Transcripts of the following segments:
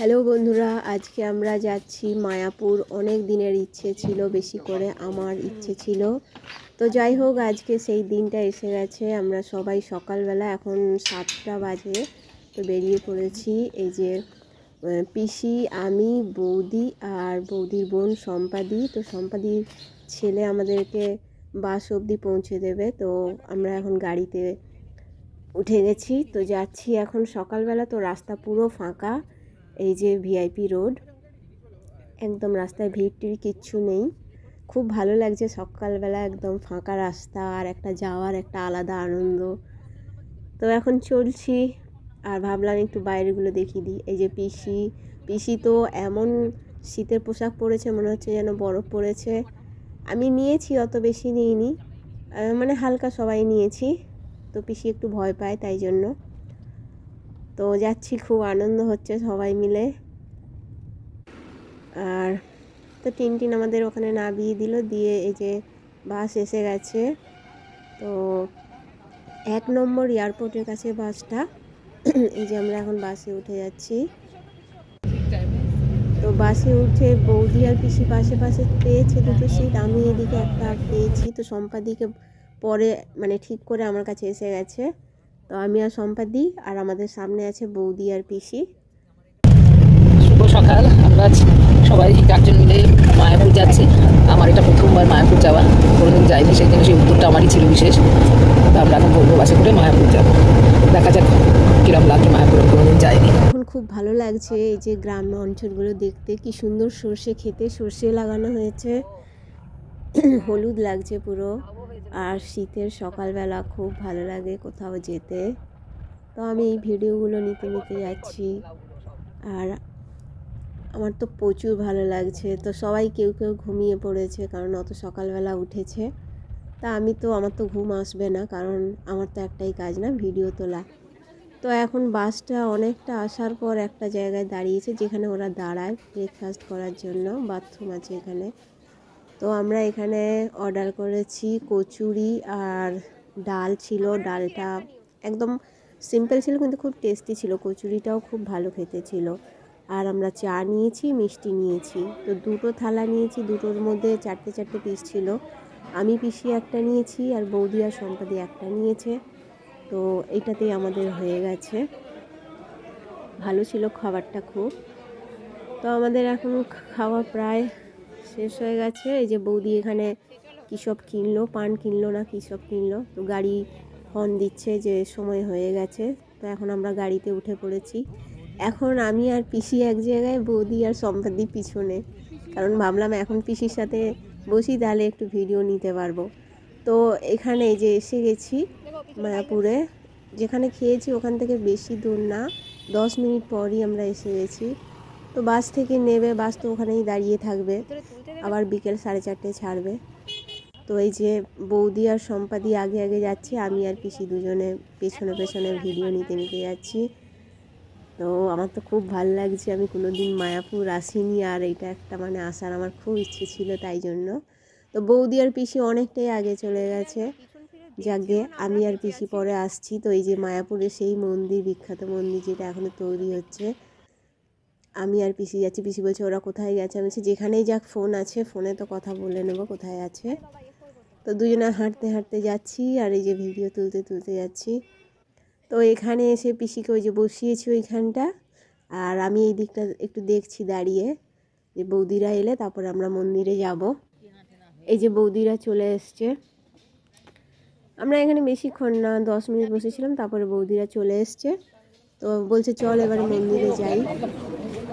Hello বন্ধুরা, আজকে আমরা যাচ্ছি মায়াপুর। অনেক দিনের ইচ্ছে ছিল, বেশি করে আমার ইচ্ছে ছিল। তো যাই হোক, আজকে সেই দিনটা এসে গেছে। আমরা সবাই সকালবেলা এখন সাতটা বাজে, তো বেরিয়ে পড়েছি। এই যে পিসি, আমি, বৌদি আর বৌদির বোন সম্পাদি। তো সম্পাদির ছেলে আমাদেরকে বাস অবধি পৌঁছে দেবে। তো আমরা এখন গাড়িতে উঠে গেছি। তো যাচ্ছি এখন সকালবেলা। তো রাস্তা পুরো ফাঁকা। এই যে ভিআইপি রোড, একদম রাস্তায় ভিড় টিড় কিচ্ছু নেই। খুব ভালো লাগছে সকালবেলা একদম ফাঁকা রাস্তা আর একটা যাওয়ার একটা আলাদা আনন্দ। তো এখন চলছি আর ভাবলাম একটু বাইরেগুলো দেখিয়ে দিই। এই যে পিসি পিসি তো এমন শীতের পোশাক পরেছে, মনে হচ্ছে যেন বরফ পড়েছে। আমি নিয়েছি, অত বেশি নিইনি। মানে হালকা সবাই নিয়েছি। তো পিসি একটু ভয় পায়, তাই জন্য। তো যাচ্ছি, খুব আনন্দ হচ্ছে সবাই মিলে। আর তো টিন টিন আমাদের ওখানে নামিয়ে দিল, দিয়ে এই যে বাস এসে গেছে। তো এক নম্বর এয়ারপোর্টের কাছে বাসটা। এই যে আমরা এখন বাসে উঠে যাচ্ছি। তো বাসে উঠে বৌদি আর পিসি পাশে পাশে পেয়েছে দুটো সিট, আমি এদিকে একটা পেয়েছি। তো সম্পাদিকে পরে মানে ঠিক করে আমার কাছে এসে গেছে। তো আমি আর সম্পাদি আর আমাদের সামনে আছে বৌদি আর পিসি। শুভ সকাল আমরা আজ সবাই চারজন মিলে মায়াপুর যাচ্ছি। আমার এটা প্রথমবার মায়াপুর যাওয়া। কোনোদিন যাইনি সেই জন্য সেই উত্তরটা আমারই ছিল বিশেষ। তো আমরা এখন বলব বাসে করে মায়াপুর যাব। দেখা যাক কিরম লাগে মায়াপুর কোনোদিন যাইনি। এখন খুব ভালো লাগছে এই যে গ্রাম্য অঞ্চলগুলো দেখতে। কি সুন্দর সর্ষে খেতে সর্ষে লাগানো হয়েছে। হলুদ লাগছে পুরো। আর শীতের সকালবেলা খুব ভালো লাগে কোথাও যেতে। তো আমি এই ভিডিওগুলো নিতে নিতে যাচ্ছি। আর আমার তো প্রচুর ভালো লাগছে। তো সবাই কেউ কেউ ঘুমিয়ে পড়েছে কারণ অত সকালবেলা উঠেছে। তা আমি তো, আমার তো ঘুম আসবে না কারণ আমার তো একটাই কাজ না, ভিডিও তোলা। তো এখন বাসটা অনেকটা আসার পর একটা জায়গায় দাঁড়িয়েছে যেখানে ওরা দাঁড়ায় ব্রেকফাস্ট করার জন্য বাথরুম আছে এখানে। তো আমরা এখানে অর্ডার করেছি কচুরি আর ডাল ছিল, ডালটা একদম সিম্পল ছিল কিন্তু খুব টেস্টি ছিল। কচুরিটাও খুব ভালো খেতে ছিল। আর আমরা চা নিয়েছি, মিষ্টি নিয়েছি। তো দুটো থালা নিয়েছি, দুটোর মধ্যে চারটে চারটে পিস ছিল। আমি পিসি একটা নিয়েছি আর বৌদি আর সম্পাদি একটা নিয়েছে। তো এটাতেই আমাদের হয়ে গেছে। ভালো ছিল খাবারটা খুব। তো আমাদের এখন খাওয়া প্রায় শেষ হয়ে গেছে। এই যে বৌদি এখানে কী সব কিনলো? পান কিনলো না কী সব কিনলো? তো গাড়ি হর্ন দিচ্ছে যে সময় হয়ে গেছে। তো এখন আমরা গাড়িতে উঠে পড়েছি। এখন আমি আর পিসি এক জায়গায়, বৌদি আর সম্পাদি পিছনে। কারণ ভাবলাম এখন পিসির সাথে বসি, তাহলে একটু ভিডিও নিতে পারব। তো এখানে যে এসে গেছি মায়াপুরে। যেখানে খেয়েছি ওখান থেকে বেশি দূর না। দশ মিনিট পরই আমরা এসে গেছি। তো বাস থেকে নেবে, বাস তো ওখানেই দাঁড়িয়ে থাকবে। আবার বিকেল সাড়ে চারটে ছাড়বে। তো এই যে বৌদি আর সম্পাদি আগে আগে যাচ্ছে, আমি আর পিসি দুজনে পেছনে পেছনে ভিডিও নিতে নিতে যাচ্ছি। তো আমার তো খুব ভালো লাগছে, আমি কোনো দিন মায়াপুর আসিনি আর এটা একটা মানে আসার আমার খুব ইচ্ছে ছিল তাই জন্য। তো বৌদি আর পিসি অনেকটাই আগে চলে গেছে। যাকে আমি আর পিসি পরে আসছি, তো এই যে মায়াপুরে সেই মন্দির, বিখ্যাত মন্দির যেটা এখনও তৈরি হচ্ছে। আমি আর পিসি যাচ্ছি। পিসি বলছে, ওরা কোথায় গেছে? আমি বলছি, যেখানেই যাক, ফোন আছে। ফোনে তো কথা বলে নেব, কোথায় আছে? তো দুজনে হাঁটতে হাঁটতে যাচ্ছি আর এই যে ভিডিও তুলতে তুলতে যাচ্ছি। তো এখানে এসে পিসিকে ওই যে বসিয়েছি ওইখানটা আর আমি এই দিকটা একটু দেখছি দাঁড়িয়ে যে বৌদিরা এলে তারপর আমরা মন্দিরে যাব। এই যে বৌদিরা চলে এসছে। আমরা এখানে বেশিক্ষণ না, দশ মিনিট বসেছিলাম, তারপরে বৌদিরা চলে এসছে। তো বলছে, চল এবারে মন্দিরে যাই।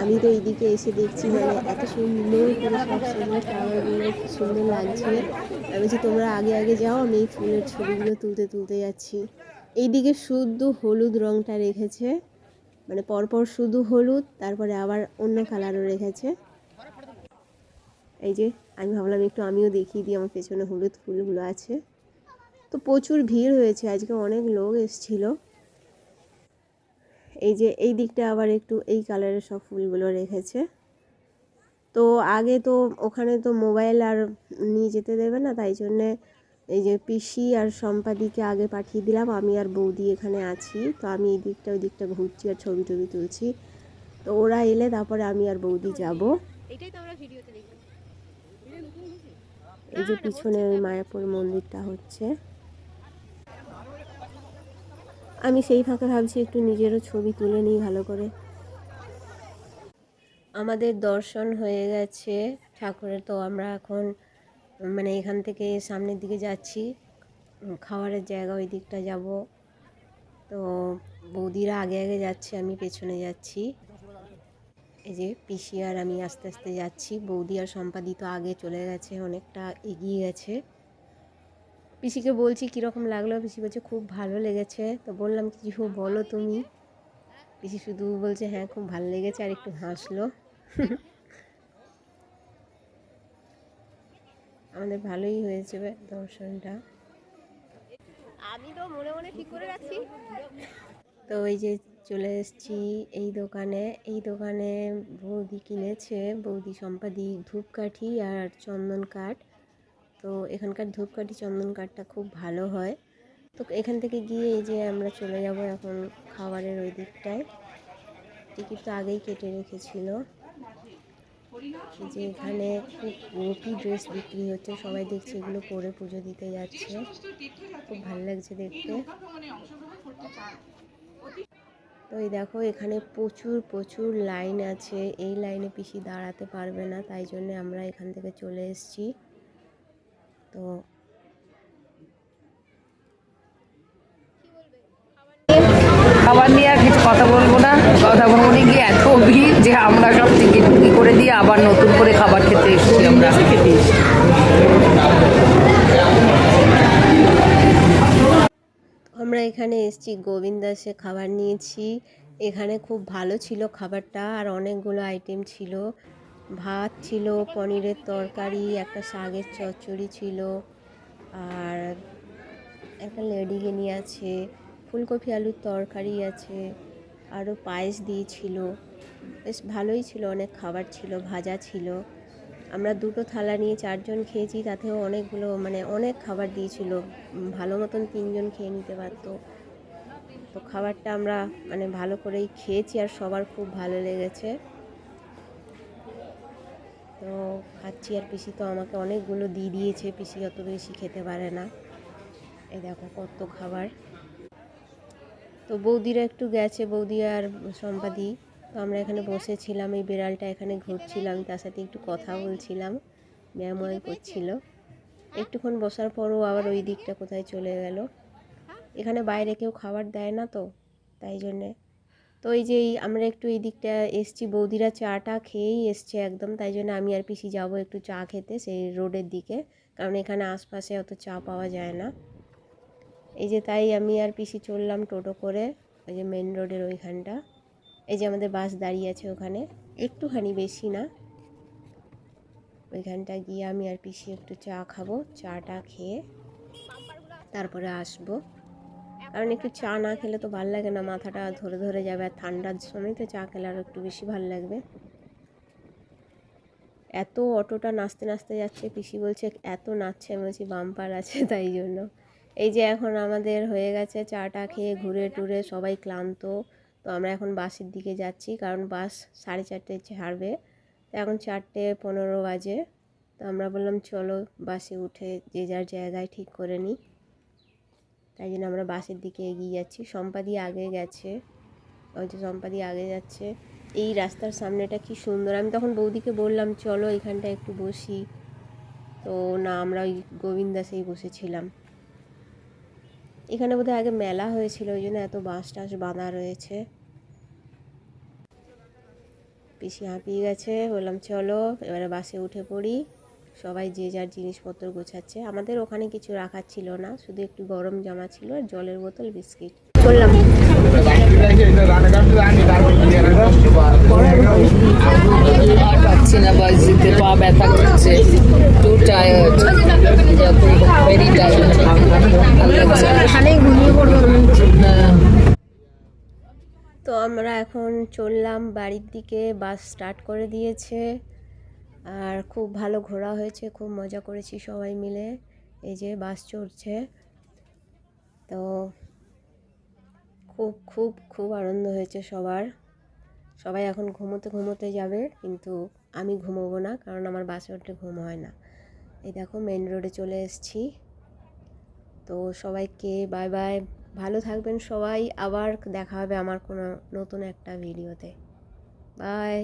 আমি তো এইদিকে এসে দেখছি মানে এত সুন্দর করে সব সুন্দর ফ্লাওয়ারগুলো কি সুন্দর লাগছে। আমি বলছি, তোমরা আগে আগে যাও, আমি এই ফুলের ছবিগুলো তুলতে তুলতে যাচ্ছি। এইদিকে শুধু হলুদ রঙটা রেখেছে মানে পরপর শুধু হলুদ, তারপরে আবার অন্য কালারও রেখেছে। এই যে, আমি ভাবলাম একটু আমিও দেখিয়ে দিই, আমার পেছনে হলুদ ফুলগুলো আছে। তো প্রচুর ভিড় হয়েছে, আজকে অনেক লোক এসেছিল। এই যে এই দিকটা আবার একটু এই কালারের সব ফুলগুলো রেখেছে। তো আগে তো ওখানে তো মোবাইল আর নিয়ে যেতে দেবে না তাই জন্যে এই যে পিসি আর সম্পাদিকে আগে পাঠিয়ে দিলাম। আমি আর বৌদি এখানে আছি তো আমি এই দিকটা ওই দিকটা ঘুরছি আর ছবি টবি তুলছি। তো ওরা এলে তারপরে আমি আর বৌদি যাব। এটাই তো আমরা ভিডিওতে দেখি এই যে পিছনে ওই মায়াপুর মন্দিরটা হচ্ছে। আমি সেই ফাঁকে ভাবছি একটু নিজেরও ছবি তুলে নিই ভালো করে। আমাদের দর্শন হয়ে গেছে ঠাকুরের। তো আমরা এখন মানে এখান থেকে সামনের দিকে যাচ্ছি। খাওয়ারের জায়গা ওই দিকটা যাব। তো বৌদিরা আগে আগে যাচ্ছে, আমি পেছনে যাচ্ছি। এই যে পিসি আর আমি আস্তে আস্তে যাচ্ছি। বৌদি আর সম্পাদিত আগে চলে গেছে, অনেকটা এগিয়ে গেছে। পিসিকে বলছি কীরকম লাগল? পিসি বলছে খুব ভালো লেগেছে। তো বললাম কি কিছু বলো তুমি। পিসি শুধু বলছে হ্যাঁ খুব ভালো লেগেছে। আর একটু হাসলো। আমাদের ভালোই হয়েছে দর্শনটা। আমি তো মনে মনে ঠিক করে রাখছি। তো এই যে চলে এসেছি এই দোকানে। এই দোকানে বৌদি কিনেছে বৌদি সম্পাদি ধূপকাঠি আর চন্দন কাঠ। তো এখানকার ধূপকাঠি চন্দন কাঠটা খুব ভালো হয়। তো এখান থেকে গিয়ে এই যে আমরা চলে যাব এখন খাবারের ওই দিকটায়। টিকিট তো আগেই কেটে রেখেছিল। যে এখানে খুব গোপি ড্রেস বিক্রি হচ্ছে, সবাই দেখছে এগুলো পরে পুজো দিতে যাচ্ছে। খুব ভালো লাগছে দেখতে। তো এই দেখো, এখানে প্রচুর প্রচুর লাইন আছে। এই লাইনে পিসি দাঁড়াতে পারবে না, তাই জন্য আমরা এখান থেকে চলে এসেছি। তো খাবার নিয়ে আর কিছু কথা বলব না। কথা বলব গিয়ে এত ভিড় যে আমরা সব টিকিট বুকিং করে দিয়ে আবার নতুন করে খাবার খেতে এসেছি আমরা। খেতে আমরা এখানে এসেছি গোবিন্দাসে খাবার নিয়েছি। এখানে খুব ভালো ছিল খাবারটা আর অনেকগুলো আইটেম ছিল। ভাত ছিল, পনিরের তরকারি, একটা শাকের চচ্চড়ি ছিল, আর একটা লেডিগিনি আছে, ফুলকপি আলুর তরকারি আছে আরও পায়েস দিয়েছিল। বেশ ভালোই ছিল, অনেক খাবার ছিল, ভাজা ছিল। আমরা দুটো থালা নিয়ে চারজন খেয়েছি, তাতেও অনেকগুলো মানে অনেক খাবার দিয়েছিল ভালো মতন তিনজন খেয়ে নিতে পারতো। তো খাবারটা আমরা মানে ভালো করেই খেয়েছি, আর সবার খুব ভালো লেগেছে। তো খাচ্ছি আর পিসি তো আমাকে অনেকগুলো দিয়ে দিয়েছে। পিসি অত বেশি খেতে পারে না। এই দেখো কত খাবার। তো বৌদিরা একটু গেছে, বৌদি আর সম্পাদি। তো আমরা এখানে বসেছিলাম, এই বিড়ালটা এখানে ঘুরছিল, আমি তার সাথে একটু কথা বলছিলাম ব্যায়াময় করছিল। একটুক্ষণ বসার পরও আবার ওই দিকটা কোথায় চলে গেল। এখানে বাইরে কেউ খাবার দেয় না তো, তাই জন্যে। তো এই যে আমরা একটু এই দিকটা এসছি, বৌদিরা চাটা খেয়েই এসছে একদম, তাই জন্য আমি আর পিসি যাব একটু চা খেতে সেই রোডের দিকে, কারণ এখানে আশপাশে অত চা পাওয়া যায় না। এই যে তাই আমি আর পিসি চললাম টোটো করে, ওই যে মেন রোডের ওইখানটা। এই যে আমাদের বাস দাঁড়িয়ে আছে ওখানে, একটুখানি বেশি না। ওইখানটা গিয়ে আমি আর পিসি একটু চা খাব, চাটা খেয়ে তারপরে আসব। কারণ একটু চা না খেলে তো ভালো লাগে না, মাথাটা ধরে ধরে যাবে আর ঠান্ডার সময় তো চা খেলে আরও একটু বেশি ভালো লাগবে। এত অটোটা নাচতে নাচতে যাচ্ছে, পিসি বলছে এত নাচছে, আমি বলছি বাম্পার আছে তাই জন্য। এই যে এখন আমাদের হয়ে গেছে চাটা খেয়ে ঘুরে টুরে সবাই ক্লান্ত, তো আমরা এখন বাসের দিকে যাচ্ছি, কারণ বাস সাড়ে চারটে ছাড়বে তো এখন চারটে পনেরো বাজে, তো আমরা বললাম চলো বাসে উঠে যে যার জায়গায় ঠিক করে নিই। তাই জন্য আমরা বাসের দিকে এগিয়ে যাচ্ছি। সম্পাদি আগে গেছে। যে সম্পাদি আগে যাচ্ছে। এই রাস্তার সামনেটা কি সুন্দর। আমি তখন বৌদিকে বললাম, চলো এখানটা একটু বসি। তো না, আমরা ওই গোবিন্দাসেই বসেছিলাম। এখানে বোধহয় আগে মেলা হয়েছিল, ওই জন্য এত বাঁশ টাস বাঁধা রয়েছে। পিসি হাঁপিয়ে গেছে। বললাম, চলো, এবারে বাসে উঠে পড়ি। সবাই যে যার জিনিসপত্র গোছাচ্ছে। আমাদের ওখানে কিছু রাখার ছিল না শুধু একটু গরম জামা ছিল আর জলের বোতল বিস্কিট। চললাম পাচ্ছি না বাস দিতে পা ব্যথা করছে। টু টায়ার্ড ভেরি টায়ার্ড ভালো ঘুমিয়ে পড়ব তো আমরা এখন চললাম বাড়ির দিকে বাস স্টার্ট করে দিয়েছে। আর খুব ভালো ঘোরা হয়েছে, খুব মজা করেছি সবাই মিলে। এই যে বাস চড়ছে। তো খুব খুব খুব আনন্দ হয়েছে সবার। সবাই এখন ঘুমোতে ঘুমোতে যাবে, কিন্তু আমি ঘুমোবো না, কারণ আমার বাসে উঠলে ঘুম হয় না। এই দেখো মেন রোডে চলে এসেছি। তো সবাইকে বাই বাই ভালো থাকবেন সবাই। আবার দেখা হবে আমার কোনো নতুন একটা ভিডিওতে বাই